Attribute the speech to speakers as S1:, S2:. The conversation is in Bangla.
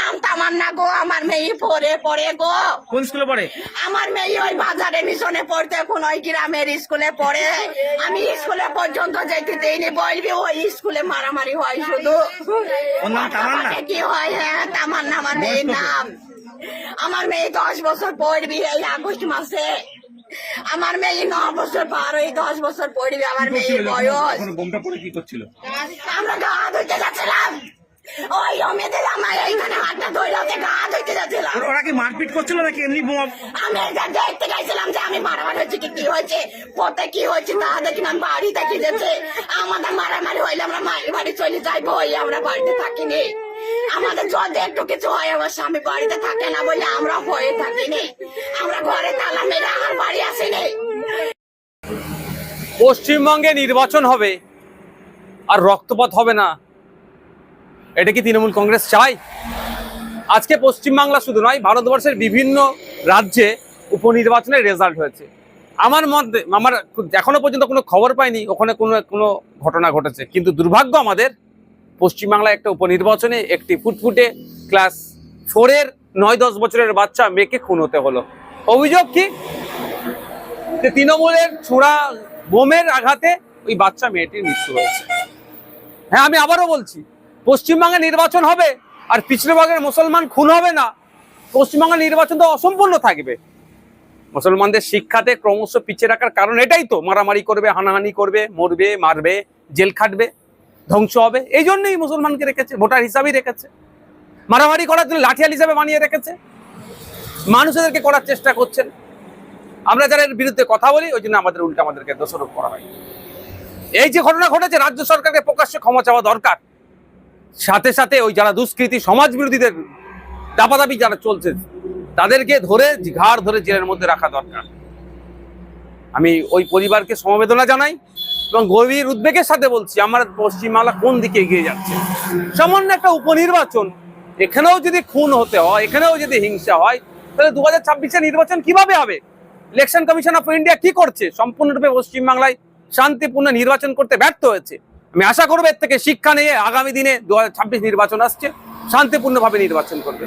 S1: নাম তামান্না গো? আমার মেয়ে পড়ে পড়ে গো।
S2: কোন স্কুলে পড়ে?
S1: আমার মেয়ে ওই বাজারে মিশনে পড়তে এখন ওই গ্রামের স্কুলে পড়ে। আমি স্কুলে পর্যন্ত যেতে দেইনি বলবি ওই স্কুলে মারামারি হয় শুধু। কি হয়? হ্যাঁ তামান্না আমার মেয়ের নাম। আমার মেয়ে দশ বছর পড়বি এই আগস্ট মাসে। আমার মেয়ে ন বছর পার ওই দশ বছর পড়বি আমার মেয়ে বয়স। আমরা গা ধুইতে যাচ্ছিলাম। আমার এইখানে হাতটা গা ধুইতে যাচ্ছিলাম
S2: ওরা- ওরা কি মারপিট করছিল নাকি? এমনি বোমা
S1: আমি এটা দেখতে যে আমি মারামারি হচ্ছে কি কি হয়েছে পথে কি হয়েছে দেখি আমি বাড়ি দেখি যাচ্ছে আমাদের মারামারি হইলে আমরা মায়ের বাড়ি চলে আমরা বাড়িতে থাকিনি। আমাদের যদি একটু কিছু হয় আমার স্বামী বাড়িতে থাকে না বলে আমরা ভয়ে থাকিনি। আমরা ঘরে তালা মেরে আর বাড়ি আসিনি।
S3: পশ্চিমবঙ্গে নির্বাচন হবে আর রক্তপাত হবে না। এটা কি তৃণমূল কংগ্রেস চায়? আজকে পশ্চিমবাংলা শুধু নয়, ভারতবর্ষের বিভিন্ন রাজ্যে উপনির্বাচনের রেজাল্ট হয়েছে। আমার মধ্যে, আমার এখনও পর্যন্ত কোনো খবর পাইনি, ওখানে কোনো কোনো ঘটনা ঘটেছে। কিন্তু দুর্ভাগ্য আমাদের, পশ্চিমবাংলায় একটা উপনির্বাচনে একটি ফুটফুটে ক্লাস ফোরের নয়, দশ বছরের বাচ্চা মেয়েকে খুন হতে হলো। অভিযোগ কি? যে তৃণমূলের ছোড়া বোমের আঘাতে ওই বাচ্চা মেয়েটির মৃত্যু হয়েছে। হ্যাঁ আমি আবারও বলছি পশ্চিমবঙ্গে নির্বাচন হবে আর পিছড়েভাগের মুসলমান খুন হবে না পশ্চিমবঙ্গের নির্বাচন তো অসম্পূর্ণ থাকবে। মুসলমানদের শিক্ষাতে ক্রমশ পিছিয়ে রাখার কারণ এটাই তো, মারামারি করবে, হানাহানি করবে, মরবে, মারবে, জেল খাটবে, ধ্বংস হবে, এই জন্যই মুসলমানকে রেখেছে, ভোটার হিসাবেই রেখেছে। মারামারি করার জন্য লাঠিয়াল হিসাবে বানিয়ে রেখেছে। মানুষদেরকে করার চেষ্টা করছেন। আমরা যারা এর বিরুদ্ধে কথা বলি, ওই জন্য আমাদের উল্টা আমাদেরকে দোষারোপ করা হয়। এই যে ঘটনা ঘটেছে, রাজ্য সরকারকে প্রকাশ্যে ক্ষমা চাওয়া দরকার। সাথে সাথে ওই যারা দুষ্কৃতী সমাজ বিরোধীদের দাপাদাপি যারা চলছে, তাদেরকে ধরে ঘাড় ধরে জেলের মধ্যে রাখা দরকার। আমি ওই পরিবারকে সমবেদনা জানাই এবং গভীর উদ্বেগের সাথে বলছি, আমার পশ্চিমবাংলা কোন দিকে এগিয়ে যাচ্ছে? সামান্য একটা উপনির্বাচন, এখানেও যদি খুন হতে হয়, এখানেও যদি হিংসা হয়, তাহলে দু হাজার ছাব্বিশে নির্বাচন কীভাবে হবে? ইলেকশন কমিশন অফ ইন্ডিয়া কি করছে? সম্পূর্ণরূপে পশ্চিমবাংলায় শান্তিপূর্ণ নির্বাচন করতে ব্যর্থ হয়েছে। আমি আশা করব এর থেকে শিক্ষা নিয়ে আগামী দিনে দু হাজার ছাব্বিশ নির্বাচন আসছে, শান্তিপূর্ণভাবে নির্বাচন করবে।